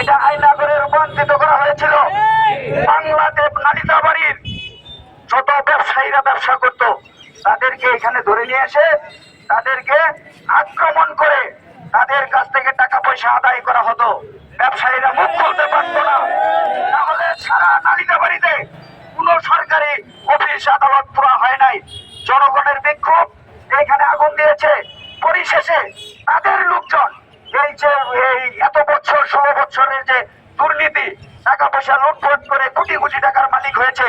এটা আইনাগরে রূপান্তরিত করা হয়েছিল। বাংলাদেশ নালিতা বাড়ির যত ব্যবসায়ীরা ব্যবসা করত, তাদেরকে এখানে ধরে নিয়ে এসে তাদেরকে আক্রমণ করে তাদের কাছ থেকে টাকা পয়সা আদায় করা হতো। ব্যবসায়ীরা মুখ খুলতে পারতো না। তাহলে সারা নালিতা বাড়িতে কোন সরকারি অফিস আদালত পুরা হয় নাই। জনগণের বিক্ষোভ এখানে আগুন দিয়েছে। পরিশেষে তাদের লোকজন যে দুর্নীতি, টাকা পয়সা লুটপাট করে কোটি কোটি টাকার মালিক হয়েছে।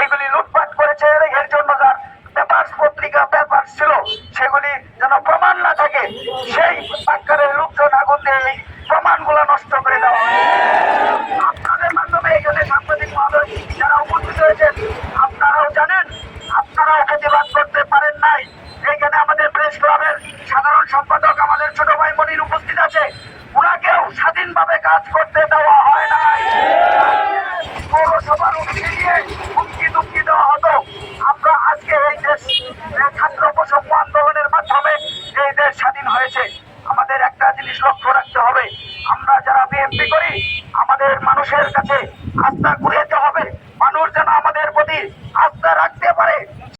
এইগুলি লুটপাট করেছে এর জন্য যার পেপার পত্রিকা, পেপার ছিল, সেগুলি যেন প্রমাণ না থাকে, সেই সরকারের লোকজন আগুন দিয়ে এই প্রমাণগুলো নষ্ট করে দেওয়া আপনাদের মাধ্যমে এখানে সাংবাদিক মহোদয় যারা উপস্থিত হয়েছেন, আপনারাও জানেন, আপনারাও প্রতিবাদ করতে পারেন নাই। এইখানে আমাদের প্রেস ক্লাবের সাধারণ সম্পাদক আমাদের ছোট ভাই মনির উপস্থিত আছে। ওনাকেও স্বাধীনভাবে কাজ করতে দেওয়া হয় নাই। পৌরসভার উঠিয়ে দিয়ে হুমকি দুমকি দেওয়া হতো। আমরা আজকে এই দেশ ছাত্র প্রসব আন্দোলনের মাধ্যমে এই দেশ স্বাধীন হয়েছে, আমাদের একটা জিনিস লক্ষ্য রাখতে হবে। আমরা যারা বিএনপি করি, আমাদের মানুষের কাছে আস্থা